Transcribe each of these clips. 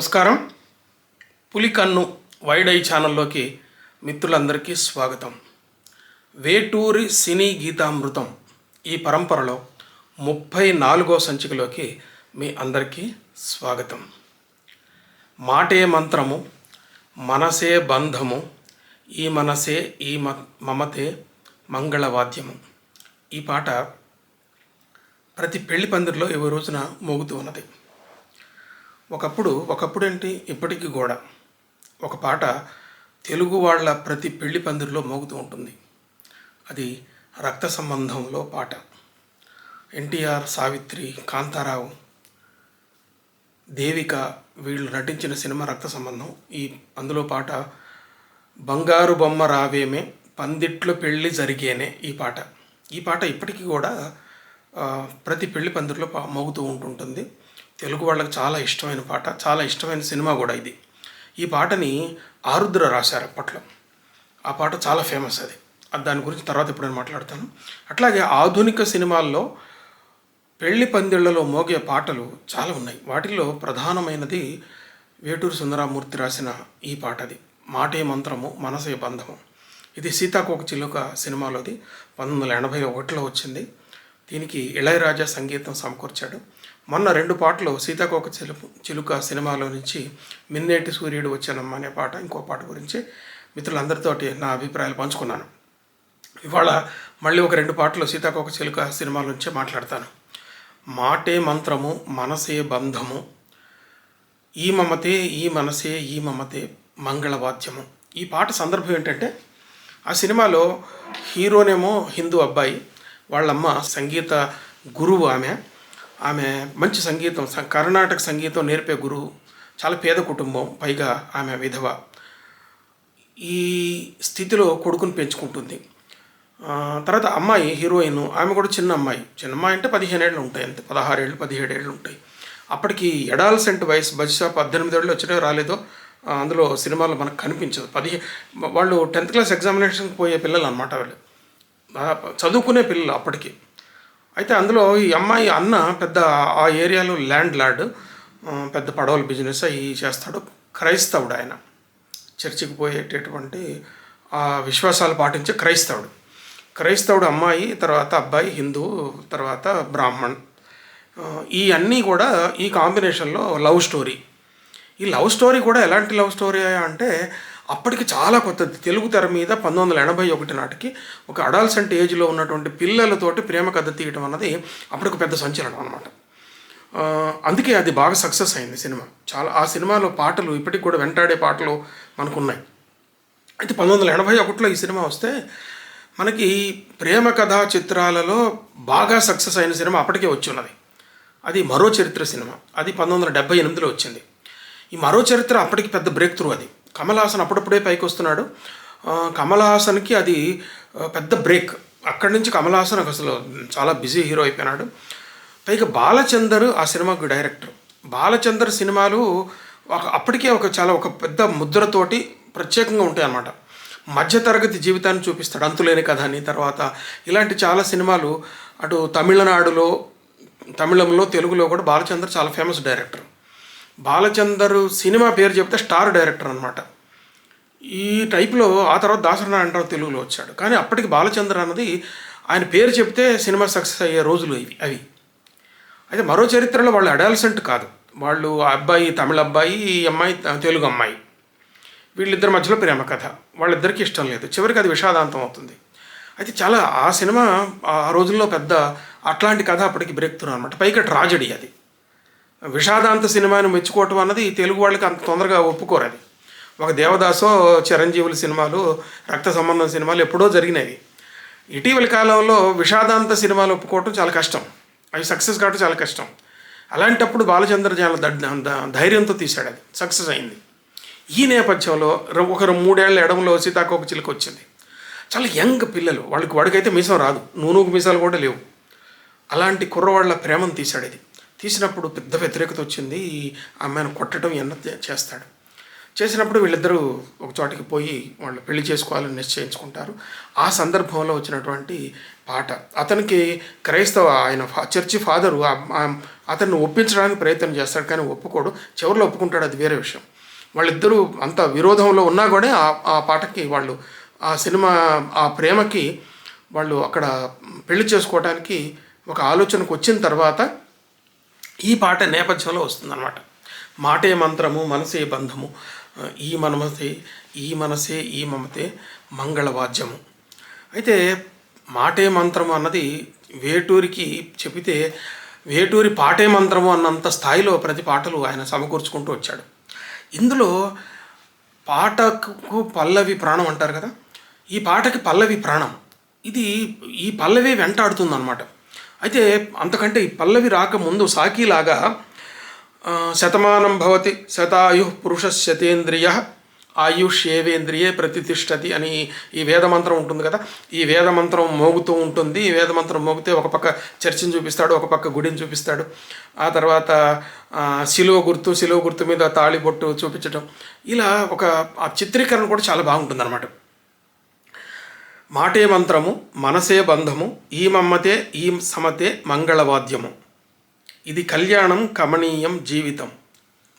నమస్కారం. పులికన్ను wide I ఛానల్లోకి మిత్రులందరికీ స్వాగతం. వేటూరి సినీ గీతామృతం ఈ పరంపరలో ముప్పై నాలుగో సంచికలోకి మీ అందరికీ స్వాగతం. మాటే మంత్రము మనసే బంధము ఈ మనసే ఈ మ మమతే మంగళవాద్యము. ఈ పాట ప్రతి పెళ్ళి పందిరిలో ఏ రోజున మోగుతూ ఉన్నది. ఒకప్పుడు ఒకప్పుడు ఏంటి ఇప్పటికీ కూడా. ఒక పాట తెలుగు వాళ్ళ ప్రతి పెళ్ళి పందిరిలో మోగుతూ ఉంటుంది. అది రక్త సంబంధంలో పాట. ఎన్టీఆర్ సావిత్రి కాంతారావు దేవిక వీళ్ళు నటించిన సినిమా రక్త సంబంధం. ఈ అందులో పాట బంగారు బొమ్మ రావేమే పందిట్లో పెళ్ళి జరిగేనే ఈ పాట. ఈ పాట ఇప్పటికీ కూడా ప్రతి పెళ్ళి పందిరిలో పా- మోగుతూ ఉంటుంటుంది. తెలుగు వాళ్ళకి చాలా ఇష్టమైన పాట చాలా ఇష్టమైన సినిమా కూడా ఇది. ఈ పాటని ఆరుద్ర రాశారు అప్పట్లో. ఆ పాట చాలా ఫేమస్ అది. దాని గురించి తర్వాత ఎప్పుడైనా మాట్లాడతాను. అట్లాగే ఆధునిక సినిమాల్లో పెళ్ళి పందిళ్ళలో మోగే పాటలు చాలా ఉన్నాయి. వాటిల్లో ప్రధానమైనది వేటూరు సుందరామూర్తి రాసిన ఈ పాటది మాటే మంత్రము మనసే బంధము. ఇది సీతాకోక చిలుక సినిమాలోది. పంతొమ్మిది వందల ఎనభై ఒకటిలో వచ్చింది. దీనికి ఇళయరాజా సంగీతం సమకూర్చాడు. మొన్న రెండు పాటలు సీతాకోక చిలుపు చిలుక సినిమాలో నుంచి మిన్నేటి సూర్యుడు వచ్చానమ్మ అనే పాట ఇంకో పాట గురించి మిత్రులందరితోటి నా అభిప్రాయాలు పంచుకున్నాను. ఇవాళ మళ్ళీ ఒక రెండు పాటలు సీతాకోక చిలుక సినిమాల నుంచే మాట్లాడతాను. మాటే మంత్రము మనసే బంధము. ఈ మమతే ఈ మనసే ఈ మమతే మంగళవాద్యము. ఈ పాట సందర్భం ఏంటంటే ఆ సినిమాలో హీరోనేమో హిందూ అబ్బాయి వాళ్ళమ్మ సంగీత గురువు ఆమె. ఆమె మంచి సంగీతం కర్ణాటక సంగీతం నేర్పే గురువు చాలా పేద కుటుంబం పైగా ఆమె విధవ. ఈ స్థితిలో కొడుకుని పెంచుకుంటుంది. తర్వాత అమ్మాయి హీరోయిన్ ఆమె కూడా చిన్న అమ్మాయి. చిన్న అమ్మాయి అంటే పదిహేను ఏళ్ళు ఉంటాయి అంతే పదహారేళ్ళు పదిహేడు ఏళ్ళు ఉంటాయి. అప్పటికి ఎడాల్సెంట్ వయసు బహుశా పద్దెనిమిది ఏళ్ళు వచ్చినా రాలేదో అందులో సినిమాలో మనకు కనిపించదు పదిహే వాళ్ళు టెన్త్ క్లాస్ ఎగ్జామినేషన్కి పోయే పిల్లలు అనమాట వాళ్ళు చదువుకునే పిల్లలు అప్పటికి. అయితే అందులో ఈ అమ్మాయి అన్న పెద్ద ఆ ఏరియాలో ల్యాండ్ లార్డ్ పెద్ద పడవల బిజినెస్ అవి చేస్తాడు. క్రైస్తవుడు ఆయన. చర్చికి పోయేటటువంటి ఆ విశ్వాసాలు పాటించే క్రైస్తవుడు. క్రైస్తవుడు అమ్మాయి తర్వాత అబ్బాయి హిందూ తర్వాత బ్రాహ్మణ్. ఈ అన్నీ కూడా ఈ కాంబినేషన్లో లవ్ స్టోరీ. ఈ లవ్ స్టోరీ కూడా ఎలాంటి లవ్ స్టోరీ అంటే అప్పటికి చాలా కొత్తది తెలుగు తెర మీద పంతొమ్మిది వందల ఎనభై ఒకటి నాటికి ఒక అడాల్సెంట్ ఏజ్లో ఉన్నటువంటి పిల్లలతోటి ప్రేమ కథ తీయటం అన్నది అప్పటికి పెద్ద సంచలనం అనమాట అందుకే అది బాగా సక్సెస్ అయింది సినిమా. చాలా ఆ సినిమాలో పాటలు ఇప్పటికి కూడా వెంటాడే పాటలు మనకున్నాయి. అయితే పంతొమ్మిది వందల ఎనభై ఒకటిలో ఈ సినిమా వస్తే మనకి ప్రేమ కథా చిత్రాలలో బాగా సక్సెస్ అయిన సినిమా అప్పటికే వచ్చి ఉన్నది అది మరో చరిత్ర సినిమా. అది పంతొమ్మిది వందల డెబ్బై ఎనిమిదిలో వచ్చింది. ఈ మరో చరిత్ర అప్పటికి పెద్ద బ్రేక్ త్రూ అది. కమల్ హాసన్ అప్పుడప్పుడే పైకి వస్తున్నాడు ఆ, కమల్ హాసన్కి అది పెద్ద బ్రేక్. అక్కడి నుంచి కమల్ హాసన్ అసలు చాలా బిజీ హీరో అయిపోయినాడు. పైగా బాలచందర్ ఆ సినిమాకు డైరెక్టర్. బాలచందర్ సినిమాలు ఒక అప్పటికే ఒక చాలా ఒక పెద్ద ముద్రతోటి ప్రత్యేకంగా ఉంటాయి అన్నమాట మధ్యతరగతి జీవితాన్ని చూపిస్తాడు అంతులేని కథ అని. తర్వాత ఇలాంటి చాలా సినిమాలు అటు తమిళనాడులో తమిళంలో తెలుగులో కూడా బాలచందర్ చాలా ఫేమస్ డైరెక్టర్. బాలచందర్ సినిమా పేరు చెప్తే స్టార్ డైరెక్టర్ అనమాట ఈ టైప్లో ఆ తర్వాత దాసరనారాయణరావు తెలుగులో వచ్చాడు. కానీ అప్పటికి బాలచందర్ అన్నది ఆయన పేరు చెప్తే సినిమా సక్సెస్ అయ్యే రోజులు ఇవి అవి. అయితే మరో చరిత్రలో వాళ్ళు అడాల్సెంట్ కాదు. వాళ్ళు ఆ అబ్బాయి తమిళ అబ్బాయి ఈ అమ్మాయి తెలుగు అమ్మాయి. వీళ్ళిద్దరి మధ్యలో ప్రేమ కథ. వాళ్ళిద్దరికీ ఇష్టం లేదు. చివరికి అది విషాదాంతం అవుతుంది. అయితే చాలా ఆ సినిమా ఆ రోజుల్లో పెద్ద అట్లాంటి కథ అప్పటికి బ్రేక్ త్రూ అనమాట పైగా ట్రాజడీ అది. విషాదాంత సినిమాను మెచ్చుకోవటం అన్నది తెలుగు వాళ్ళకి అంత తొందరగా ఒప్పుకోరు అది. ఒక దేవదాసో చిరంజీవుల సినిమాలు రక్త సంబంధం సినిమాలు ఎప్పుడో జరిగినవి ఇటీవలి కాలంలో విషాదాంత సినిమాలు ఒప్పుకోవటం చాలా కష్టం. అవి సక్సెస్ కావటం చాలా కష్టం. అలాంటప్పుడు బాలచంద్ర చాలా దడ్- ధైర్యంతో తీశాడు అది. సక్సెస్ అయింది. ఈ నేపథ్యంలో ర- ఒక మూడేళ్ళ ఎడంలో సీతాకోక చిలుక వచ్చింది. చాలా యంగ్ పిల్లలు. వాళ్ళకి వాడికైతే మీసం రాదు. నూనూకు మీసాలు కూడా లేవు. అలాంటి కుర్రవాళ్ళ ప్రేమను తీశాడు ఇది తీసినప్పుడు పెద్ద వ్యతిరేకత వచ్చింది. ఈ అమ్మాయిని కొట్టడం ఎన్న చేస్తాడు. చేసినప్పుడు వీళ్ళిద్దరూ ఒక చోటికి పోయి వాళ్ళు పెళ్ళి చేసుకోవాలని నిశ్చయించుకుంటారు. ఆ సందర్భంలో వచ్చినటువంటి పాట. అతనికి క్రైస్తవ ఆయన చర్చి ఫాదరు అతన్ని ఒప్పించడానికి ప్రయత్నం చేస్తాడు కానీ ఒప్పుకోడు. చివరిలో ఒప్పుకుంటాడు. అది వేరే విషయం. వాళ్ళిద్దరూ అంత విరోధంలో ఉన్నా కూడా ఆ ఆ పాటకి వాళ్ళు ఆ సినిమా ఆ ప్రేమకి వాళ్ళు అక్కడ పెళ్ళి చేసుకోవడానికి ఒక ఆలోచనకు వచ్చిన తర్వాత ఈ పాట నేపథ్యంలో వస్తుందన్నమాట. మాటే మంత్రము మనసే బంధము ఈ మనమతే ఈ మనసే ఈ మమతే మంగళవాద్యము అయితే మాటే మంత్రము అన్నది వేటూరికి చెబితే వేటూరి పాటే మంత్రము అన్నంత స్థాయిలో ప్రతి పాటలు ఆయన సమకూర్చుకుంటూ వచ్చాడు. ఇందులో పాటకు పల్లవి ప్రాణం అంటారు కదా? ఈ పాటకి పల్లవి ప్రాణం. ఇది ఈ పల్లవి వెంటాడుతుంది అనమాట అయితే అంతకంటే ఈ పల్లవి రాకముందు సాకిలాగా శతమానం భవతి శతాయు పురుష శతేంద్రియ ఆయుష్యేవేంద్రియే ప్రతిష్టతి అని ఈ వేదమంత్రం ఉంటుంది కదా. ఈ వేదమంత్రం మోగుతూ ఉంటుంది. ఈ వేదమంత్రం మోగితే ఒక పక్క చర్చిని చూపిస్తాడు ఒక పక్క గుడిని చూపిస్తాడు. ఆ తర్వాత శిలువ గుర్తు శిలువ గుర్తు మీద తాళిబొట్టు చూపించడం ఇలా ఒక ఆ చిత్రీకరణ కూడా చాలా బాగుంటుంది అనమాట మాటే మంత్రము మనసే బంధము ఈ మమ్మతే ఈ సమతే మంగళవాద్యము. ఇది కళ్యాణం కమనీయం జీవితం.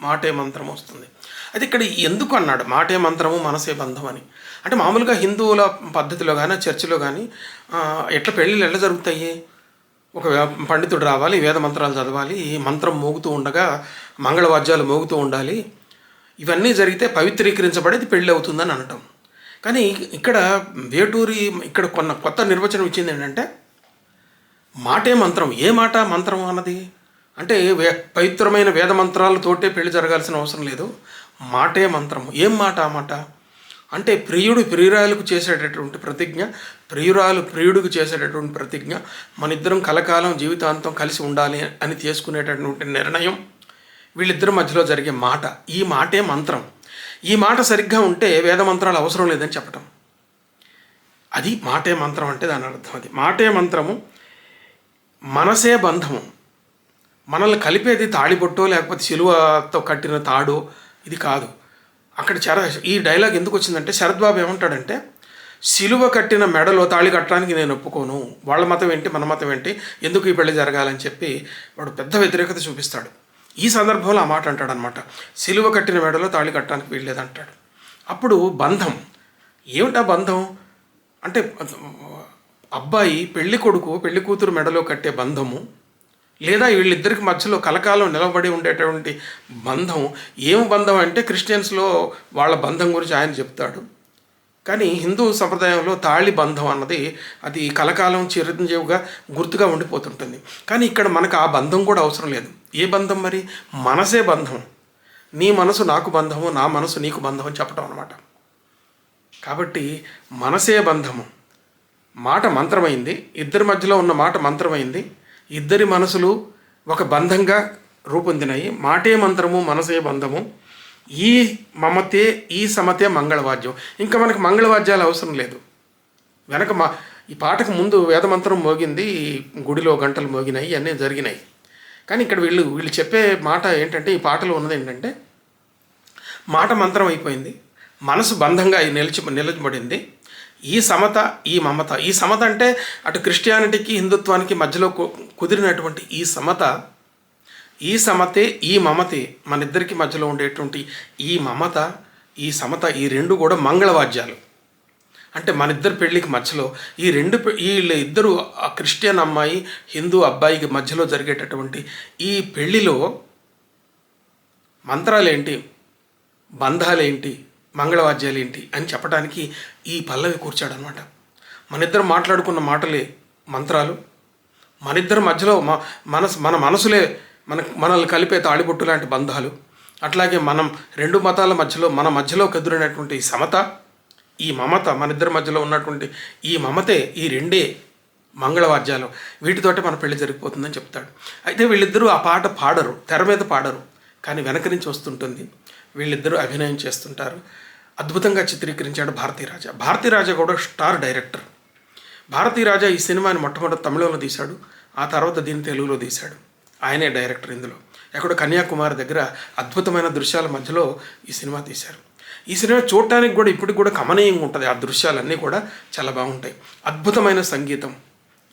మాటే మంత్రం వస్తుంది. అయితే ఇక్కడ ఎందుకు అన్నాడు? మాటే మంత్రము మనసే బంధం అని. అంటే మామూలుగా హిందువుల పద్ధతిలో కానీ చర్చిలో కానీ ఎట్లా పెళ్ళిళ్ళు ఎట్లా జరుగుతాయి? ఒక పండితుడు రావాలి వేద మంత్రాలు చదవాలి ఈ మంత్రం మోగుతూ ఉండగా మంగళవాద్యాలు మోగుతూ ఉండాలి. ఇవన్నీ జరిగితే పవిత్రీకరించబడేది పెళ్ళి అవుతుందని అనటం. కానీ ఇక్కడ వేటూరి ఇక్కడ కొన్న కొత్త నిర్వచనం ఇచ్చింది ఏంటంటే మాటే మంత్రం. ఏ మాట మంత్రం అన్నది? అంటే వే పవిత్రమైన వేద మంత్రాలతోటే పెళ్ళి జరగాల్సిన అవసరం లేదు. మాటే మంత్రం ఏం మాట ఆ మాట? అంటే ప్రియుడు ప్రియురాలకు చేసేటటువంటి ప్రతిజ్ఞ ప్రియురాలు ప్రియుడికి చేసేటటువంటి ప్రతిజ్ఞ మన ఇద్దరం కలకాలం జీవితాంతం కలిసి ఉండాలి అని తీసుకునేటటువంటి నిర్ణయం వీళ్ళిద్దరి మధ్యలో జరిగే మాట. ఈ మాటే మంత్రం. ఈ మాట సరిగ్గా ఉంటే వేద మంత్రాలు అవసరం లేదని చెప్పటం. అది మాటే మంత్రం అంటే దాని అర్థం అది. మాటే మంత్రము మనసే బంధము. మనల్ని కలిపేది తాళిబొట్టో లేకపోతే సిలువతో కట్టిన తాడో ఇది కాదు. అక్కడ చర ఈ డైలాగ్ ఎందుకు వచ్చిందంటే శరద్బాబు ఏమంటాడంటే సిలువ కట్టిన మెడలో తాళి కట్టడానికి నేను ఒప్పుకోను. వాళ్ళ మతం ఏంటి మన మతం ఏంటి ఎందుకు ఈ పెళ్ళి జరగాలని చెప్పి వాడు పెద్ద వ్యతిరేకత చూపిస్తాడు. ఈ సందర్భంలో ఆ మాట అంటాడనమాట. సిలువ కట్టిన మెడలో తాళి కట్టడానికి వీల్లేదంటాడు. అప్పుడు బంధం. ఏమిటా బంధం? అంటే అబ్బాయి పెళ్ళి కొడుకు పెళ్ళి కూతురు మెడలో కట్టే బంధము లేదా వీళ్ళిద్దరికి మధ్యలో కలకాలం నిలబడి ఉండేటువంటి బంధం ఏం బంధం అంటే క్రిస్టియన్స్లో వాళ్ళ బంధం గురించి ఆయన చెప్తాడు. కానీ హిందూ సంప్రదాయంలో తాళి బంధం అన్నది అది కలకాలం చిరంజీవిగా గుర్తుగా ఉండిపోతుంటుంది. కానీ ఇక్కడ మనకు ఆ బంధం కూడా అవసరం లేదు. ఏ బంధం మరి? మనసే బంధం. నీ మనసు నాకు బంధము నా మనసు నీకు బంధం అని చెప్పడం అనమాట కాబట్టి మనసే బంధము. మాట మంత్రమైంది. ఇద్దరి మధ్యలో ఉన్న మాట మంత్రమైంది. ఇద్దరి మనసులు ఒక బంధంగా రూపొందినాయి. మాటే మంత్రము మనసే బంధము. ఈ మమతే ఈ సమతే మంగళవాద్యం. ఇంకా మనకు మంగళవాద్యాలు అవసరం లేదు. వెనక మా ఈ పాటకు ముందు వేదమంత్రం మోగింది గుడిలో గంటలు మోగినాయి అన్నీ జరిగినాయి. కానీ ఇక్కడ వీళ్ళు వీళ్ళు చెప్పే మాట ఏంటంటే ఈ పాటలో ఉన్నది ఏంటంటే మాట మంత్రం అయిపోయింది మనసు బంధంగా నిలిచి నిలచబడింది ఈ సమత ఈ మమత. ఈ సమత అంటే అటు క్రిస్టియానిటీకి హిందుత్వానికి మధ్యలో కుదిరినటువంటి ఈ సమత ఈ సమతే ఈ మమతే మన ఇద్దరికి మధ్యలో ఉండేటువంటి ఈ మమత ఈ సమత ఈ రెండు కూడా మంగళవాద్యాలు. అంటే మన ఇద్దరు పెళ్ళికి మధ్యలో ఈ రెండు వీళ్ళ ఇద్దరు ఆ క్రిస్టియన్ అమ్మాయి హిందూ అబ్బాయికి మధ్యలో జరిగేటటువంటి ఈ పెళ్ళిలో మంత్రాలేంటి బంధాలేంటి మంగళవాద్యాలు ఏంటి అని చెప్పడానికి ఈ పల్లవి కూర్చాడనమాట. మన ఇద్దరు మాట్లాడుకున్న మాటలే మంత్రాలు. మన ఇద్దరి మధ్యలో మా మనసు మన మనసులే మన మనల్ని కలిపే తాళిబొట్టు లాంటి బంధాలు అట్లాగే మనం రెండు మతాల మధ్యలో మన మధ్యలో కదురైనటువంటి ఈ సమత ఈ మమత మన ఇద్దరి మధ్యలో ఉన్నటువంటి ఈ మమతే ఈ రెండే మంగళవాద్యాలు. వీటితోటే మన పెళ్ళి జరిగిపోతుందని చెప్తాడు. అయితే వీళ్ళిద్దరూ ఆ పాట పాడరు తెర మీద పాడరు కానీ వెనక నుంచి వస్తుంటుంది. వీళ్ళిద్దరూ అభినయం చేస్తుంటారు. అద్భుతంగా చిత్రీకరించాడు భారతీ రాజా భారతీ రాజా కూడా స్టార్ డైరెక్టర్. భారతీ రాజా ఈ సినిమాని మొట్టమొదటి తమిళంలో తీశాడు ఆ తర్వాత దీన్ని తెలుగులో తీశాడు. ఆయనే డైరెక్టర్ ఇందులో. ఎక్కడో కన్యాకుమారి దగ్గర అద్భుతమైన దృశ్యాల మధ్యలో ఈ సినిమా తీశారు. ఈ సినిమా చూడటానికి కూడా ఇప్పటికి కూడా కమనీయంగా ఉంటుంది. ఆ దృశ్యాలన్నీ కూడా చాలా బాగుంటాయి. అద్భుతమైన సంగీతం.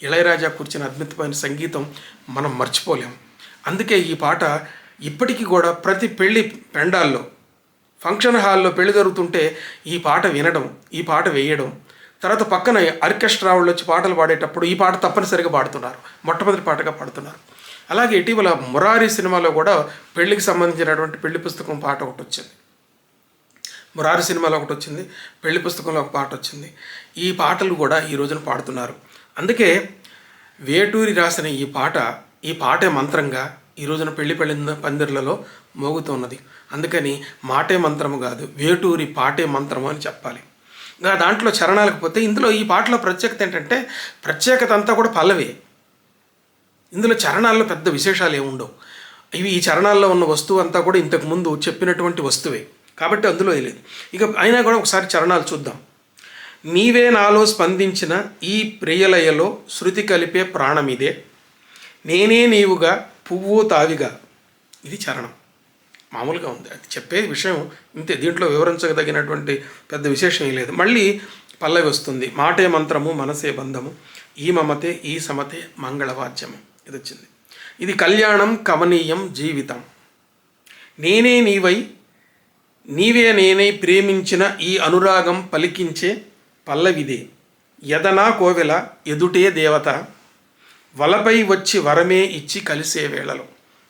ఇళయరాజా కూర్చిన అద్భుతమైన సంగీతం మనం మర్చిపోలేం. అందుకే ఈ పాట ఇప్పటికీ కూడా ప్రతి పెళ్ళి పెండాల్లో ఫంక్షన్ హాల్లో పెళ్ళి జరుగుతుంటే ఈ పాట వినడం ఈ పాట వేయడం తర్వాత పక్కన ఆర్కెస్ట్రా వాళ్ళు వచ్చి పాటలు పాడేటప్పుడు ఈ పాట తప్పనిసరిగా పాడుతున్నారు. మొట్టమొదటి పాటగా పాడుతున్నారు. అలాగే ఇటీవల మురారి సినిమాలో కూడా పెళ్ళికి సంబంధించినటువంటి పెళ్ళి పుస్తకం పాట ఒకటి వచ్చింది. మురారి సినిమాలో ఒకటి వచ్చింది పెళ్ళి పుస్తకంలో ఒక పాట వచ్చింది. ఈ పాటలు కూడా ఈ రోజున పాడుతున్నారు. అందుకే వేటూరి రాసిన ఈ పాట ఈ పాటే మంత్రంగా ఈ రోజున పెళ్ళి పెళ్ళి పందిర్లలో మోగుతున్నది అందుకని మాటే మంత్రము కాదు వేటూరి పాటే మంత్రము అని చెప్పాలి. దాంట్లో చరణాలకు పోతే ఇందులో ఈ పాటలో ప్రత్యేకత ఏంటంటే ప్రత్యేకత అంతా కూడా పల్లవే. ఇందులో చరణాల్లో పెద్ద విశేషాలు ఏముండవు ఇవి ఈ చరణాల్లో ఉన్న వస్తువు అంతా కూడా ఇంతకు ముందు చెప్పినటువంటి వస్తువే. కాబట్టి అందులో లేదు. ఇక అయినా కూడా ఒకసారి చరణాలు చూద్దాం. నీవే నాలో స్పందించిన ఈ ప్రియలయలో శృతి కలిపే ప్రాణమిదే నేనే నీవుగా పువ్వు తావిగా. ఇది చరణం. మామూలుగా ఉంది. అది చెప్పే విషయం ఇంతే. దీంట్లో వివరించదగినటువంటి పెద్ద విశేషం ఏం లేదు. మళ్ళీ పల్లవి వస్తుంది. మాటే మంత్రము మనసే బంధము. ఈ మమతే ఈ సమతే మంగళవాద్యము ఇది వచ్చింది ఇది కళ్యాణం కమనీయం జీవితం. నేనే నీవై నీవే నేనే ప్రేమించిన ఈ అనురాగం పలికించే పల్లవిదే. యదనా కోవెల ఎదుటే దేవత వలపై వచ్చి వరమే ఇచ్చి కలిసే వేళలో.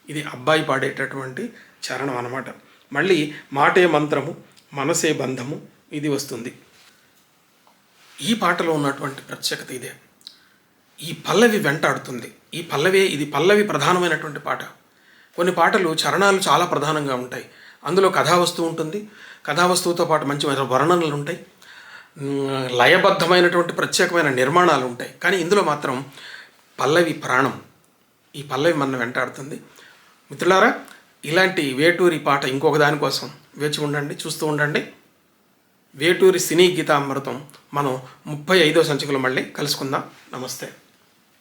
ఇది అబ్బాయి పాడేటటువంటి చరణం అన్నమాట. మళ్ళీ మాటే మంత్రము మనసే బంధము ఇది వస్తుంది. ఈ పాటలో ఉన్నటువంటి ప్రత్యేకత ఇదే. ఈ పల్లవి వెంటాడుతుంది. ఈ పల్లవి ఇది పల్లవి ప్రధానమైనటువంటి పాట. కొన్ని పాటలు చరణాలు చాలా ప్రధానంగా ఉంటాయి. అందులో కథావస్తువు ఉంటుంది. కథావస్తువుతో పాటు మంచి వర్ణనలు ఉంటాయి. లయబద్ధమైనటువంటి ప్రత్యేకమైన నిర్మాణాలు ఉంటాయి. కానీ ఇందులో మాత్రం పల్లవి ప్రాణం ఈ పల్లవి మన వెంటాడుతుంది. మిత్రులారా ఇలాంటి వేటూరి పాట ఇంకొక దానికోసం వేచి ఉండండి చూస్తూ ఉండండి. వేటూరి సినీ గీతామృతం మనం ముప్పై ఐదో సంచికలో మళ్ళీ కలుసుకుందాం. నమస్తే.